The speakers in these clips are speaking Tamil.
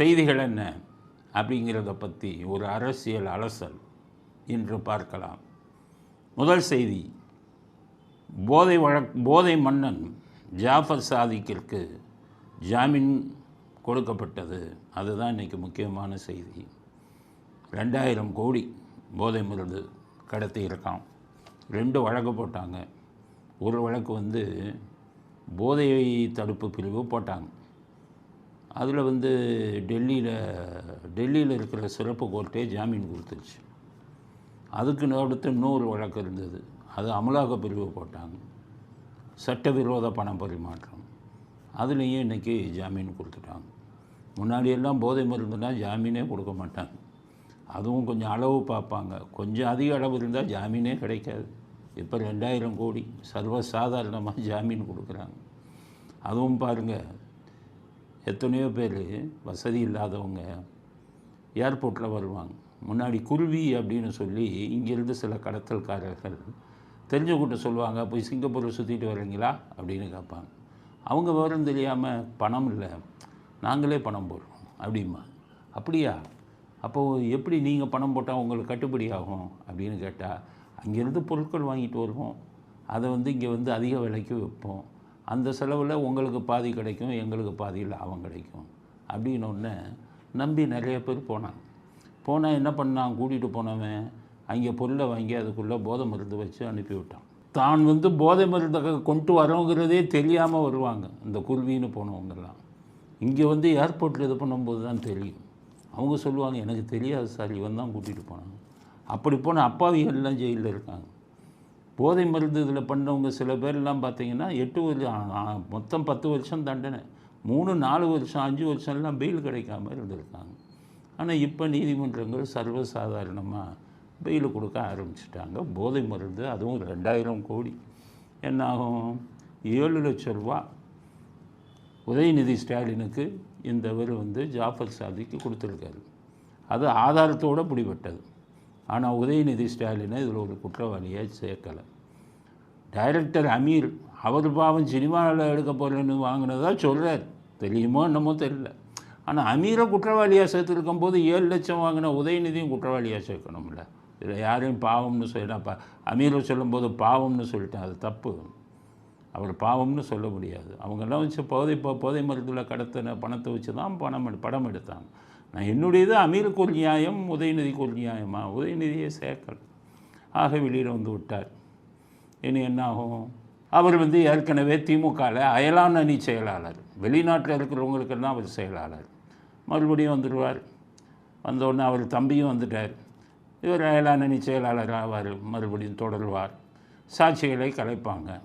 செய்திகள் என்ன அப்படிங்கிறத பற்றி ஒரு அரசியல் அலசல் இன்று பார்க்கலாம். முதல் செய்தி போதை வழக் போதை மன்னன் ஜாஃபர் சாதிக்கிற்கு ஜாமீன் கொடுக்கப்பட்டது. அதுதான் இன்றைக்கி முக்கியமான செய்தி. ரெண்டாயிரம் கோடி போதை மருந்து கடத்தி இருக்கான் ரெண்டு வழக்கு போட்டாங்க. ஒரு வழக்கு வந்து போதை தடுப்பு பிரிவு போட்டாங்க. அதில் வந்து டெல்லியில் டெல்லியில் இருக்கிற சிறப்பு கோர்ட்டே ஜாமீன் கொடுத்துருச்சு. அதுக்கு அடுத்து இன்னொரு வழக்கு இருந்தது. அது அமலாக்க பிரிவு போட்டாங்க. சட்டவிரோத பண பரிமாற்றம். அதுலேயும் இன்றைக்கி ஜாமீன் கொடுத்துட்டாங்க. முன்னாடியெல்லாம் போதை மருந்துனா ஜாமீனே கொடுக்க மாட்டாங்க. அதுவும் கொஞ்சம் அளவு பார்ப்பாங்க. கொஞ்சம் அதிக அளவு இருந்தால் ஜாமீனே கிடைக்காது. இப்போ ரெண்டாயிரம் கோடி சர்வசாதாரணமாக ஜாமீன் கொடுக்குறாங்க. அதுவும் பாருங்கள் எத்தனையோ பேர் வசதி இல்லாதவங்க ஏர்போர்ட்டில் வருவாங்க. முன்னாடி குருவி அப்படின்னு சொல்லி இங்கேருந்து சில கடத்தல்காரர்கள் தெரிஞ்சவங்கிட்ட சொல்லுவாங்க போய் சிங்கப்பூரை சுற்றிட்டு வரீங்களா? அப்படின்னு கேட்பாங்க. அவங்க விவரம் தெரியாமல் பணம் இல்லை. நாங்களே பணம் போடுறோம் அப்படிமா அப்படியா? அப்போது எப்படி நீங்கள் பணம் போட்டால் உங்களுக்கு கட்டுப்படி ஆகும்? அப்படின்னு கேட்டால் அங்கேருந்து பொருட்கள் வாங்கிட்டு வருவோம். அதை வந்து இங்கே வந்து அதிக விலைக்கு விற்போம். அந்த செலவில் உங்களுக்கு பாதி கிடைக்கும் எங்களுக்கு பாதி லாபம் கிடைக்கும். அப்படின்னு ஒன்று நம்பி நிறைய பேர் போனாங்க. போனால் என்ன பண்ணான்? கூட்டிகிட்டு போனவன் அங்கே பொருளை வாங்கி அதுக்குள்ளே போதை மருந்து வச்சு அனுப்பிவிட்டான். தான் வந்து போதை மருந்தை கொண்டு வரோங்கிறதே தெரியாமல் வருவாங்க இந்த குருவின்னு போனவங்கெல்லாம். இங்கே வந்து ஏர்போர்ட்டில் இது பண்ணும்போது தான் தெரியும். அவங்க சொல்லுவாங்க எனக்கு தெரியாது சார் இவன் தான் கூட்டிகிட்டு போனாங்க அப்படி போன அப்பாவிகள்லாம் ஜெயிலில் இருக்காங்க. போதை மருந்து இதில் பண்ணவங்க சில பேர்லாம் பார்த்தீங்கன்னா எட்டு வருஷம் மொத்தம் பத்து வருஷம் தண்டனை. மூணு நாலு வருஷம் அஞ்சு வருஷம்லாம் பெயில் கிடைக்காம இருந்திருக்காங்க. ஆனால் இப்போ நீதிமன்றங்கள் சர்வசாதாரணமாக பெயில் கொடுக்க ஆரம்பிச்சிட்டாங்க. போதை மருந்து அதுவும் ரெண்டாயிரம் கோடி. என்னாகும் ஏழு லட்ச ரூபா. உதயநிதி ஸ்டாலினுக்கு இந்த இவர் வந்து ஜாஃபர் சாதிக்கு கொடுத்துருக்காரு. அது ஆதாரத்தோடு பிடிபட்டது ஆனால் உதயநிதி ஸ்டாலினை இதில் ஒரு குற்றவாளியாக சேர்க்கலை. டைரக்டர் அமீர் அவர் பாவம் சினிமாவில் எடுக்க போகிறேன்னு வாங்கினதா சொல்கிறார் தெரியுமோ என்னமோ தெரியல. ஆனால் அமீரை குற்றவாளியாக சேர்த்துருக்கும் போது ஏழு லட்சம் வாங்கின உதயநிதியும் குற்றவாளியாக சேர்க்கணும்ல. இதில் யாரையும் பாவம்னு சொல்லிட்டா அமீரை சொல்லும்போது பாவம்னு சொல்லிட்டேன் அது தப்பு. அவர் பாவம்னு சொல்ல முடியாது. அவங்கெல்லாம் வச்சு போதை இப்போ போதை மருந்தில் கடத்தின பணத்தை வச்சு தான் பணம் எடு- படம் எடுத்தாங்க. நான் என்னுடையது அமீருக்கு ஒரு நியாயம் உதயநிதிக்கு ஒரு நியாயமா? உதயநிதியை சேர்க்கல ஆக வெளியில் வந்து விட்டார். இனி என்ன ஆகும் அவர் வந்து ஏற்கனவே திமுகவில் அயலான் அணி செயலாளர். வெளிநாட்டில் இருக்கிறவங்களுக்கெல்லாம் அவர் செயலாளர். மறுபடியும் வந்துடுவார் வந்தோடனே அவர் தம்பியும் வந்துட்டார். இவர் அயலான் அணி செயலாளர் ஆவார். மறுபடியும் தொடர்வார். சாட்சிகளை கலைப்பாங்க.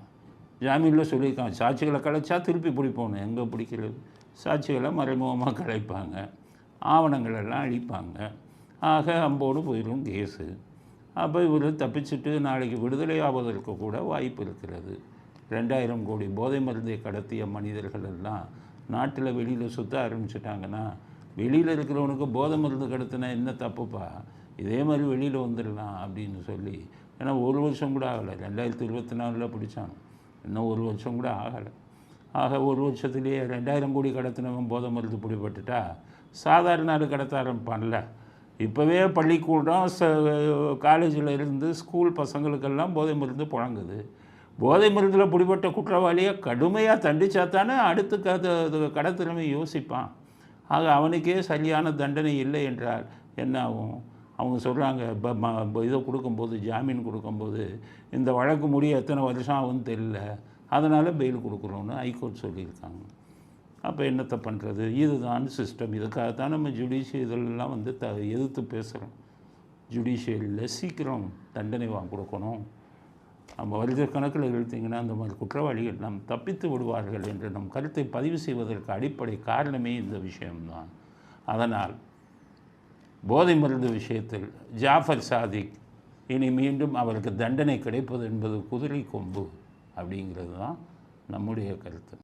ஜாமீனில் சொல்லியிருக்காங்க. சாட்சிகளை கலைச்சா திருப்பி பிடிப்போம். எங்கே பிடிக்கிறது? சாட்சிகளை மறைமுகமாக கலைப்பாங்க. ஆவணங்கள் எல்லாம் அழிப்பாங்க. ஆக அம்போடு போயிடும் கேஸு. அப்போ இவர் தப்பிச்சுட்டு நாளைக்கு விடுதலை ஆவதற்கு கூட வாய்ப்பு இருக்கிறது. ரெண்டாயிரம் கோடி போதை மருந்தை கடத்திய மனிதர்கள் எல்லாம் நாட்டில் வெளியில் சுற்ற ஆரம்பிச்சிட்டாங்கன்னா வெளியில் இருக்கிறவனுக்கு போதை மருந்து கடத்தினா என்ன தப்புப்பா? இதே மாதிரி வெளியில் வந்துடலாம் அப்படின்னு சொல்லி ஏன்னா ஒரு வருஷம் கூட ஆகலை. ரெண்டாயிரத்தி இருபத்தி நாலில் பிடிச்சாங்க. இன்னும் ஒரு வருஷம் கூட ஆகலை. ஆக ஒரு வருஷத்துலேயே ரெண்டாயிரம் கோடி கடத்தினவன் போதை மருந்து பிடிபட்டுட்டா சாதாரண ஆள் கடத்த ஆரம்பிப்பான்ல இப்போவே பள்ளிக்கூடம் ச காலேஜில் இருந்து ஸ்கூல் பசங்களுக்கெல்லாம் போதை மருந்து புழங்குது. போதை மருந்தில் பிடிபட்ட குற்றவாளியை கடுமையாக தண்டிச்சா தானே அடுத்து கத கடத்திறமை யோசிப்பான். ஆக அவனுக்கே சரியான தண்டனை இல்லை என்றால் என்ன ஆகும்? அவங்க சொல்கிறாங்க ம இப்போ இதை கொடுக்கும்போது ஜாமீன் கொடுக்கும்போது இந்த வழக்கு முடிய எத்தனை வருஷம் ஆகும்னு தெரியல. அதனால் பெயில் கொடுக்குறோன்னு ஹைகோர்ட் சொல்லியிருக்காங்க. அப்போ என்னத்தை பண்ணுறது இதுதான் சிஸ்டம் இதுக்காகத்தான் நம்ம ஜுடிஷியல் இதெல்லாம் வந்து த எதிர்த்து பேசுகிறோம் ஜுடிஷியலில் சீக்கிரம் தண்டனை வாங்க கொடுக்கணும். நம்ம வருட கணக்கில் எழுத்திங்கன்னா அந்த மாதிரி குற்றவாளிகள் நாம் தப்பித்து விடுவார்கள் என்று நம் கருத்தை பதிவு செய்வதற்கு அடிப்படை காரணமே இந்த விஷயம்தான். அதனால் போதை மருந்து விஷயத்தில் ஜாஃபர் சாதிக் இனி மீண்டும் அவருக்கு தண்டனை கிடைப்பது என்பது குதிரை கொம்பு அப்படிங்கிறது தான் நம்முடைய கருத்து.